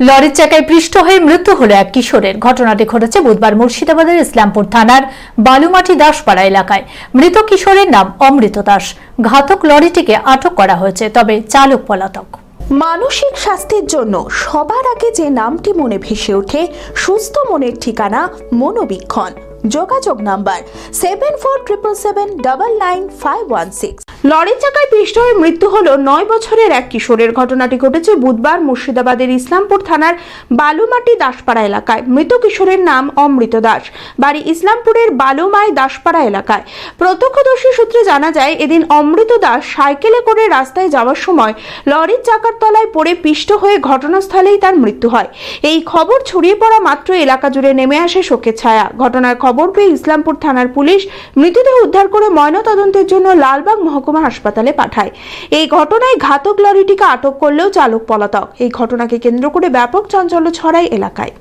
লরির চাকায় পৃষ্ঠ হয়ে মৃত্যু হলো এক কিশোরের। ঘটনাটি ঘটেছে বুধবার মুর্শিদাবাদের ইসলামপুর থানার বালুমাটি দাসপাড়া এলাকায়। মৃত কিশোরের নাম অমৃত দাস। ঘাতক লরিটিকে আটক করা হয়েছে, তবে চালক পলাতক। মানসিক স্বাস্থ্যের জন্য সবার আগে যে নামটি মনে ভেসে ওঠে, সুস্থ মনের ঠিকানা মনোবীক্ষণ। যোগাযোগ number seven four triple seven double nine five one six লরির চাকায় পিষ্ট হয়ে মৃত্যু হল নয় বছরের এক কিশোরের। ঘটনাটি ঘটেছে বুধবার মুর্শিদাবাদের ইসলামপুর থানার বালুমাটি দাসপাড়া এলাকায়। মৃত কিশোরের নাম অমৃত দাস। বাড়ি ইসলামপুরের বালুমাই দাসপাড়া এলাকায়। প্রত্যক্ষদর্শী সূত্রে জানা যায়, এদিন অমৃত দাস সাইকেলে করে রাস্তায় যাওয়ার সময় লরির চাকার তলায় পড়ে পিষ্ট হয়ে ঘটনাস্থলেই তার মৃত্যু হয়। এই খবর ছড়িয়ে পড়া মাত্র এলাকা জুড়ে নেমে আসে শোকের ছায়া। ঘটনার খবর পেয়ে ইসলামপুর থানার পুলিশ মৃতদেহ উদ্ধার করে ময়নাতদন্তের জন্য লালবাগ মহকুমা হাসপাতালে পাঠায়। এই ঘটনায় ঘাতক লরিটিকে আটক করলেও চালক পলাতক। এই ঘটনাকে কেন্দ্র করে ব্যাপক চাঞ্চল্য ছড়ায় এলাকায়।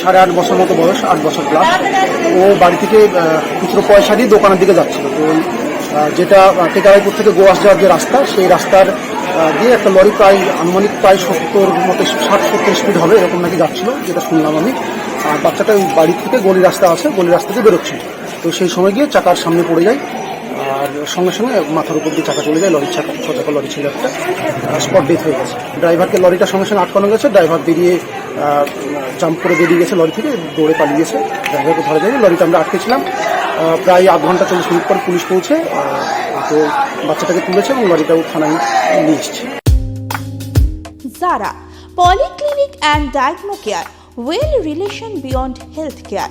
সাড়ে আট বছর মতো বয়স, আট বছর প্লাস ও বাড়ি থেকে খুচরো পয়সা দিয়ে দোকানের দিকে যাচ্ছিল। তো যেটা টেকারাইপুর থেকে গোয়াস যাওয়ার যে রাস্তা, সেই রাস্তার দিয়ে একটা লরি প্রায়, আনুমানিক প্রায় সত্তর মতো, ষাট সত্তর স্পিড হবে, এরকম নাকি যাচ্ছিল, যেটা শুনলাম আমি। আর বাচ্চাটা বাড়ি থেকে গলি রাস্তা আছে, গলি রাস্তা দিয়ে বেরোচ্ছিল তো সেই সময় গিয়ে চাকার সামনে পড়ে যায়। আর সঙ্গে সঙ্গে মাথার উপর দিয়ে চাকা চলে যায়, লরির চাকা ছ লরি ছিল একটা স্পট ডেথ হয়ে গেছে। ড্রাইভারকে লরিটা সঙ্গে সঙ্গে আটকানো গেছে, ড্রাইভার বেরিয়ে জাম্প করে বেরিয়ে গেছে লরি থেকে, দৌড়ে পালিয়ে গেছে, ড্রাইভারকে ধরা যায়নি লরিটা আমরা আটকেছিলাম প্রায় আধ ঘণ্টা চল্লিশ মিনিট পর পুলিশ পৌঁছে তো বাচ্চাটাকে তুলেছে এবং লরিটাও থানায় নিয়ে এসছে। Zara polyclinic and diagno care well relation beyond health care